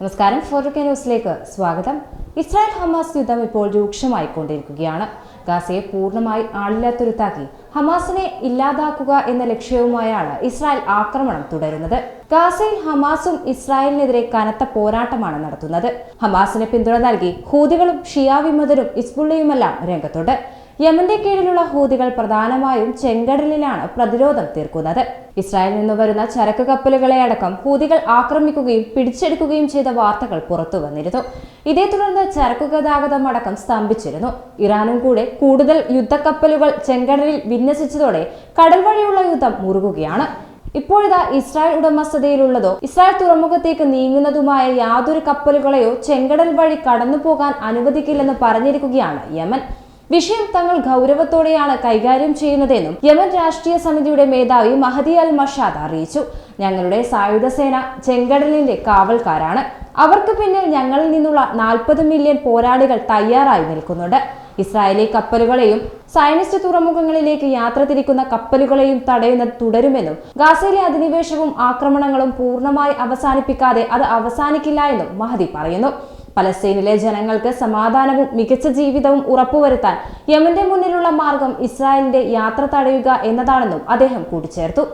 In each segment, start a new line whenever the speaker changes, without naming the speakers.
നമസ്കാരം. ഫോർക്കെ ന്യൂസിലേക്ക് സ്വാഗതം. ഇസ്രായേൽ ഹമാസ് യുദ്ധം ഇപ്പോൾ രൂക്ഷമായി കൊണ്ടിരിക്കുകയാണ് ഗാസയെ പൂർണമായി ആളില്ലാത്തൊരുത്താക്കി ഹമാസിനെ ഇല്ലാതാക്കുക എന്ന ലക്ഷ്യവുമായാണ് ഇസ്രായേൽ ആക്രമണം തുടരുന്നത്. ഗാസയിൽ ഹമാസും ഇസ്രായേലിനെതിരെ കനത്ത പോരാട്ടമാണ് നടത്തുന്നത്. ഹമാസിന് പിന്തുണ നൽകി ഹൂതികളും ഷിയ വിമതരും ഇസ്ബുള്ളയുമെല്ലാം രംഗത്തുണ്ട്. യമന്റെ കീഴിലുള്ള ഹൂതികൾ പ്രധാനമായും ചെങ്കടലിലാണ് പ്രതിരോധം തീർക്കുന്നത്. ഇസ്രായേലിൽ നിന്ന് വരുന്ന ചരക്ക് കപ്പലുകളെ അടക്കം ഹൂതികൾ ആക്രമിക്കുകയും പിടിച്ചെടുക്കുകയും ചെയ്ത വാർത്തകൾ പുറത്തു വന്നിരുന്നു. ഇതേ തുടർന്ന് ചരക്ക് ഗതാഗതം അടക്കം സ്തംഭിച്ചിരുന്നു. ഇറാനും കൂടെ കൂടുതൽ യുദ്ധക്കപ്പലുകൾ ചെങ്കടലിൽ വിന്യസിച്ചതോടെ കടൽ വഴിയുള്ള യുദ്ധം മുറുകുകയാണ്. ഇപ്പോഴിതാ ഇസ്രായേൽ ഉടമസ്ഥതയിലുള്ളതോ ഇസ്രായേൽ തുറമുഖത്തേക്ക് നീങ്ങുന്നതുമായ യാതൊരു കപ്പലുകളെയോ ചെങ്കടൽ വഴി കടന്നു പോകാൻ അനുവദിക്കില്ലെന്ന് പറഞ്ഞിരിക്കുകയാണ് യമൻ. വിഷയം തങ്ങൾ ഗൗരവത്തോടെയാണ് കൈകാര്യം ചെയ്യുന്നതെന്നും യമൻ രാഷ്ട്രീയ സമിതിയുടെ മേധാവി മഹദി അൽ മഷാദ് അറിയിച്ചു. ഞങ്ങളുടെ സായുധ സേന ചെങ്കടലിന്റെ കാവൽക്കാരാണ്. അവർക്ക് പിന്നിൽ ഞങ്ങളിൽ നിന്നുള്ള നാൽപ്പത് മില്യൺ പോരാളികൾ തയ്യാറായി നിൽക്കുന്നുണ്ട്. ഇസ്രായേലി കപ്പലുകളെയും സയനിസ്റ്റ് തുറമുഖങ്ങളിലേക്ക് യാത്ര തിരിക്കുന്ന കപ്പലുകളെയും തടയുന്നത് തുടരുമെന്നും ഗാസയിലെ അധിനിവേശവും ആക്രമണങ്ങളും പൂർണമായി അവസാനിപ്പിക്കാതെ അത് അവസാനിക്കില്ല എന്നും മഹദി പറയുന്നു. പലസ്തീനിലെ ജനങ്ങൾക്ക് സമാധാനവും മികച്ച ജീവിതവും ഉറപ്പുവരുത്താൻ യമന്റെ മുന്നിലുള്ള മാർഗം ഇസ്രായേലിന്റെ യാത്ര തടയുക എന്നതാണെന്നും അദ്ദേഹം കൂട്ടിച്ചേർത്തു.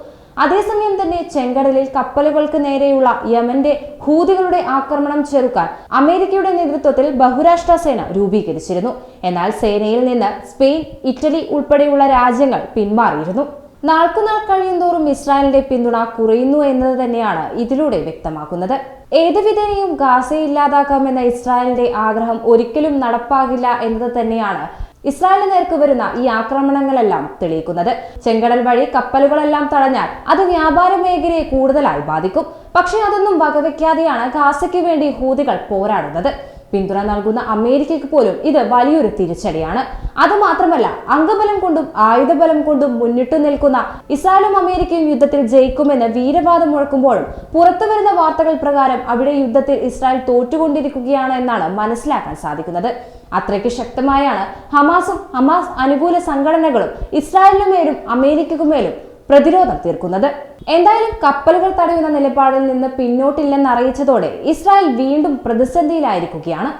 അതേസമയം തന്നെ ചെങ്കടലിൽ കപ്പലുകൾക്ക് നേരെയുള്ള യമന്റെ ഹൂതികളുടെ ആക്രമണം ചെറുക്കാൻ അമേരിക്കയുടെ നേതൃത്വത്തിൽ ബഹുരാഷ്ട്ര സേന രൂപീകരിച്ചിരുന്നു. എന്നാൽ സേനയിൽ നിന്ന് സ്പെയിൻ ഇറ്റലി ഉൾപ്പെടെയുള്ള രാജ്യങ്ങൾ പിന്മാറിയിരുന്നു. നാൾക്കുനാൾ കഴിയുന്തോറും ഇസ്രായേലിന്റെ പിന്തുണ കുറയുന്നു എന്നത് തന്നെയാണ് ഇതിലൂടെ വ്യക്തമാക്കുന്നത്. ഏതുവിധേനയും ഗാസ ഇല്ലാതാക്കാമെന്ന ഇസ്രായേലിന്റെ ആഗ്രഹം ഒരിക്കലും നടപ്പാകില്ല എന്നത് തന്നെയാണ് ഇസ്രായേലിന് നേർക്ക് വരുന്ന ഈ ആക്രമണങ്ങളെല്ലാം തെളിയിക്കുന്നത്. ചെങ്കടൽ വഴി കപ്പലുകളെല്ലാം തടഞ്ഞാൽ അത് വ്യാപാര മേഖലയെ കൂടുതലായി ബാധിക്കും. പക്ഷേ അതൊന്നും വകവെക്കാതെയാണ് ഗാസയ്ക്ക് വേണ്ടി ഹൂതികൾ പോരാടുന്നത്. പിന്തുണ നൽകുന്ന അമേരിക്കയ്ക്ക് പോലും ഇത് വലിയൊരു തിരിച്ചടിയാണ്. അതുമാത്രമല്ല അംഗബലം കൊണ്ടും ആയുധബലം കൊണ്ടും മുന്നിട്ടു നിൽക്കുന്ന ഇസ്രായേലും അമേരിക്കയും യുദ്ധത്തിൽ ജയിക്കുമെന്ന് വീരവാദം മുഴക്കുമ്പോഴും പുറത്തു വരുന്ന വാർത്തകൾ പ്രകാരം അവിടെ യുദ്ധത്തിൽ ഇസ്രായേൽ തോറ്റുകൊണ്ടിരിക്കുകയാണ് എന്നാണ് മനസ്സിലാക്കാൻ സാധിക്കുന്നത്. അത്രയ്ക്ക് ശക്തമായാണ് ഹമാസും ഹമാസ് അനുകൂല സംഘടനകളും ഇസ്രായേലിനുമേലും അമേരിക്കക്കുമേലും പ്രതിരോധം തീർക്കുന്നത്. എന്തായാലും കപ്പലുകൾ തടയുന്ന നിലപാടിൽ നിന്ന് പിന്നോട്ടില്ലെന്ന് അറിയിച്ചതോടെ ഇസ്രായേൽ വീണ്ടും പ്രതിസന്ധിയിലായിരിക്കുകയാണ്.